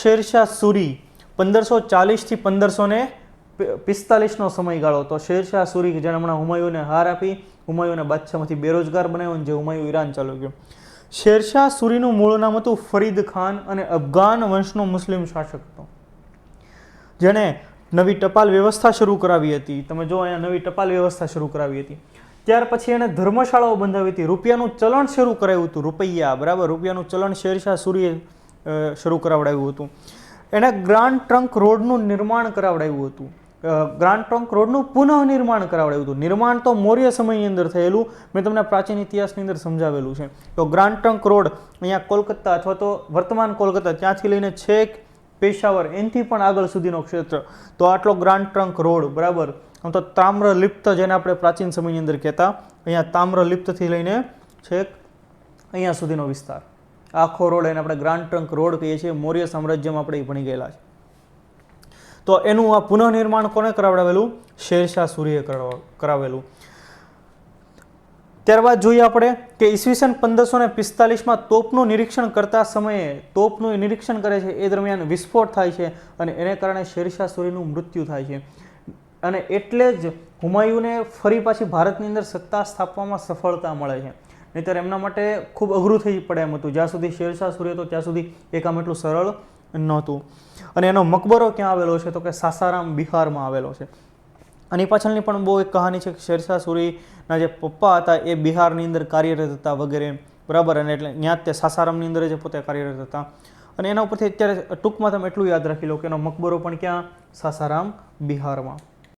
શેરશાહ સુરી પંદરસો ચાલીસથી પંદરસો ને પિસ્તાલીસનો સમયગાળો હતો. શેરશાહ સુરી જેણે હમણાં હુમાયુને હાર આપી, હુમાયુને બાદશાહમાંથી બેરોજગાર બનાવ્યો અને જે હુમાયુ ઈરાન ચાલુ ગયો શેરશાહ સુરીનું મૂળ નામ હતું ફરીદ ખાન અને અફઘાન વંશનો મુસ્લિમ શાસક હતો. જેણે નવી ટપાલ વ્યવસ્થા શરૂ કરાવી હતી. તમે જો અહીંયા નવી ટપાલ વ્યવસ્થા શરૂ કરાવી હતી. ત્યાર પછી એણે ધર્મશાળાઓ બંધાવી હતી. રૂપિયાનું ચલણ શરૂ કરાવ્યું હતું. રૂપિયા, બરાબર? રૂપિયાનું ચલણ શેરશાહ સૂરીએ શરૂ કરાવડાવ્યું હતું. એણે ગ્રાન્ડ ટ્રંક રોડનું નિર્માણ કરાવડાવ્યું હતું. ગ્રાન્ડ ટ્રંક રોડનું પુનઃનિર્માણ કરાવડાવ્યું હતું. નિર્માણ તો મૌર્ય સમયની અંદર થયેલું, મેં તમને પ્રાચીન ઇતિહાસની અંદર સમજાવેલું છે. તો ગ્રાન્ડ ટ્રંક રોડ અહીંયા કોલકાતા અથવા તો વર્તમાન કોલકાતા ત્યાંથી લઈને છેક પેશાવર એનથી પણ આગળ સુધીનો ક્ષેત્ર. તો આટલો ગ્રાન્ડ ટ્રંક રોડ, બરાબર? આમ તો તામ્રલિપ્ત જેને આપણે પ્રાચીન સમયની અંદર કહેતા, અહીંયા તામ્રલિપ્તથી લઈને છેક અહીંયા સુધીનો વિસ્તાર. આખો રોડ એને આપણે ગ્રાન્ડ ટ્રંક રોડ કહીએ છીએ, મૌર્ય સામ્રાજ્યમાં આપણે એ ભણી ગયેલા છે તો એનું આ પુનઃનિર્માણ કોને કરાવડાવેલું શેરશાહ કરાવ- કરાવેલું. ત્યારબાદ જોઈએ આપણે કે ઈસવીસન પંદરસો ને પિસ્તાલીસમાં તોપનું નિરીક્ષણ કરતા સમયે તોપનું નિરીક્ષણ કરે છે, એ દરમિયાન વિસ્ફોટ થાય છે અને એને કારણે શેરશાહ સૂરીનું મૃત્યુ થાય છે. અને એટલે જ હુમાયુને ફરી પાછી ભારતની અંદર સત્તા સ્થાપવામાં સફળતા મળે છે. નહીંતર એમના માટે ખૂબ અઘરું થઈ પડે એમ હતું. જ્યાં સુધી શેરશાહ સૂર્ય હતો, ત્યાં સુધી એ કામ એટલું સરળ નહોતું. અને એનો મકબરો ક્યાં આવેલો છે? તો કે સાસારામ બિહારમાં આવેલો છે. આની પાછળની પણ બહુ એક કહાની છે કે શેરશાહ સૂરીના જે પપ્પા હતા, એ બિહારની અંદર કાર્યરત હતા વગેરે. બરાબર? અને એટલે ત્યાં તે સાસારામની અંદર જ પોતે કાર્યરત હતા. અને એના ઉપરથી અત્યારે ટૂંકમાં તમે એટલું યાદ રાખી લો કે એનો મકબરો પણ ક્યાં? સાસારામ બિહારમાં.